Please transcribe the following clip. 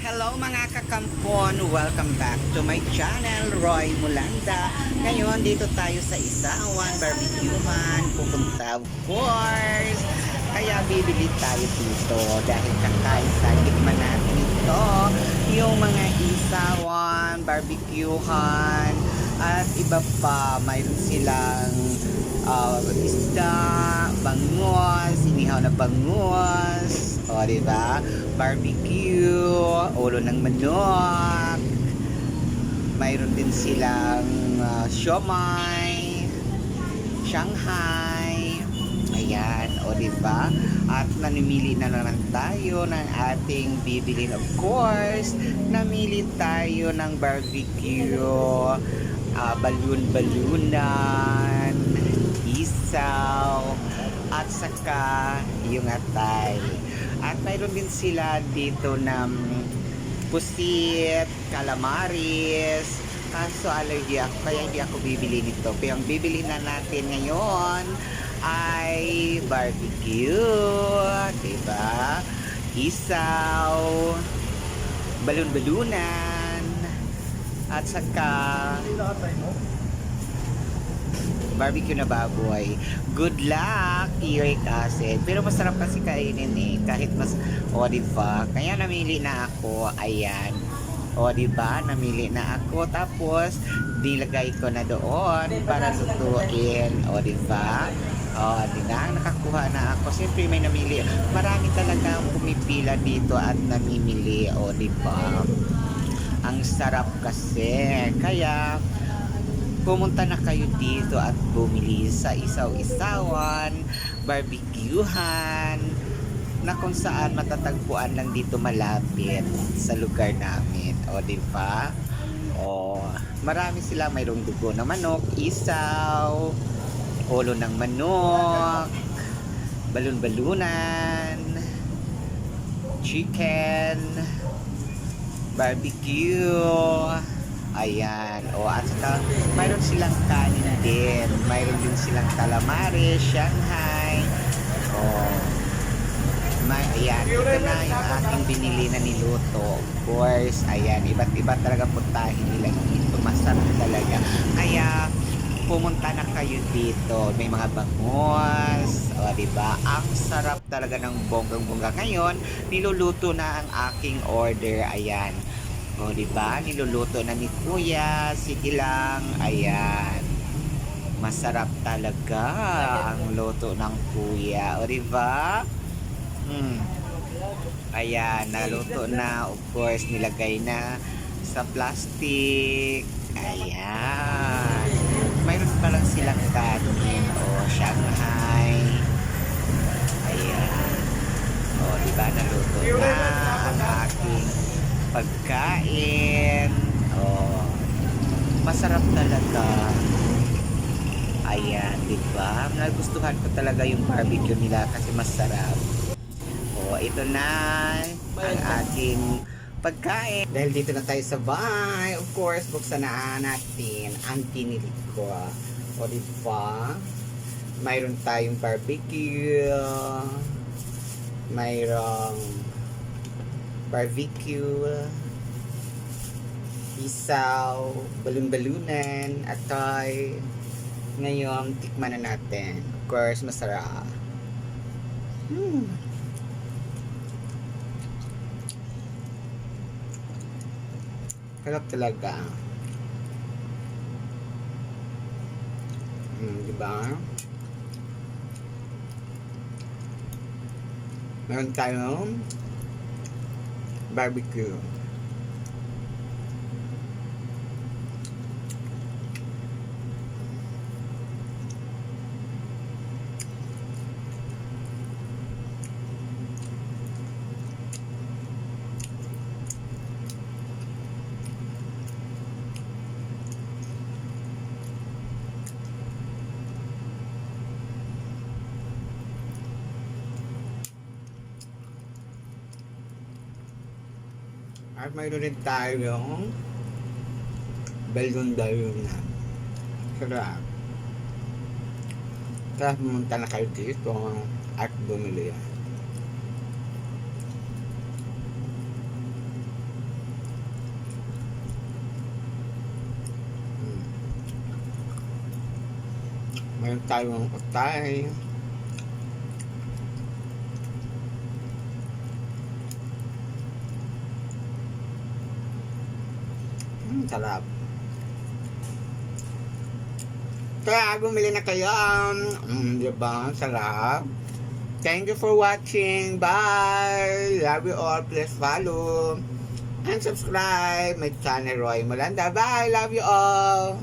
Hello mga kakampon! Welcome back to my channel, Roy Mulanda. Ngayon, dito tayo sa Isawan Barbecue Man. Pupunta, of course. Kaya bibili tayo dito dahil kakain sa tikman natin ito. Yung mga Isawan, barbecuehan, at iba pa. Mayroon silang uh, isda, bangus, inihaw na bangus, o di ba? Barbecue, ulo ng manok. Mayroon din silang uh, siomay, Shanghai. Ayan, o di ba? At namimili na naman tayo ng ating bibilin. Of course, namili tayo ng barbecue, uh, balloon-balunan, isaw, at saka yung atay. At mayroon din sila dito ng pusit, calamaris, kaso allergy kaya hindi ako bibili nito. Pero ang bibili na natin ngayon ay barbecue, diba? Isaw, balon-balunan, at saka barbecue na baboy. Good luck, uric acid. Pero masarap kasi kainin eh. Kahit mas, o di ba? Kaya namili na ako. Ayan. O di ba? Namili na ako. Tapos, nilagay ko na doon para lutuin. O di ba? O, di na, nakakuha na ako. Siyempre may namili. Marami talaga pumipila dito at namimili. O di ba? Ang sarap kasi. Kaya, pumunta na kayo dito at bumili sa isaw-isawan, barbecuehan, na kung saan matatagpuan lang dito malapit sa lugar namin. O, di ba? O, marami sila. Mayroong dugo ng manok, isaw, ulo ng manok, balon-balunan, chicken, barbecue, Ayan. O, at saka, mayroon silang kanin din. Mayroon din silang calamari, Shanghai. O, may, ayan. Ito na yung ating binili na niluto. Of course, ayan. Iba't iba talaga putahin nila dito. Masarap talaga. Kaya, pumunta na kayo dito. May mga bangus. O, diba? Ang sarap talaga ng bonggang-bongga. Ngayon, niluluto na ang aking order. Ayan. O, di ba? Niluluto na ni Kuya. Sige lang. Ayan. Masarap talaga ang luto ng Kuya. O, di ba? Hmm. Ayan, naluto na. Of course, nilagay na sa plastic. Ayan. Mayroon pa lang silang kanin. O, Shanghai. Ayan. O, di ba? Naluto na ang aking pagkain. Oh, masarap talaga. Ayan, di ba? Nagustuhan ko talaga yung barbecue nila kasi masarap. Oh, ito na ang ating pagkain. Dahil dito na tayo sa bahay, of course, buksan na natin ang pinili ko. O, di ba? Mayroon tayong barbecue. Mayroong barbecue, isaw, balon-balunan, atoy. Ngayon, tikman na natin. Of course, masarap. Hmm. Sarap talaga. Hmm, di ba? Meron tayong barbecue. At mayroon rin tayong balloon balloon na. Sarap. Tapos pumunta na kayo dito at bumili yan. Hmm. Meron tayong patay. Hmm, sarap. Kaya bumili na kayo. Mm, diba? Sarap. Thank you for watching. Bye. Love you all. Please follow and subscribe my channel Roy Molanda. Bye. Love you all.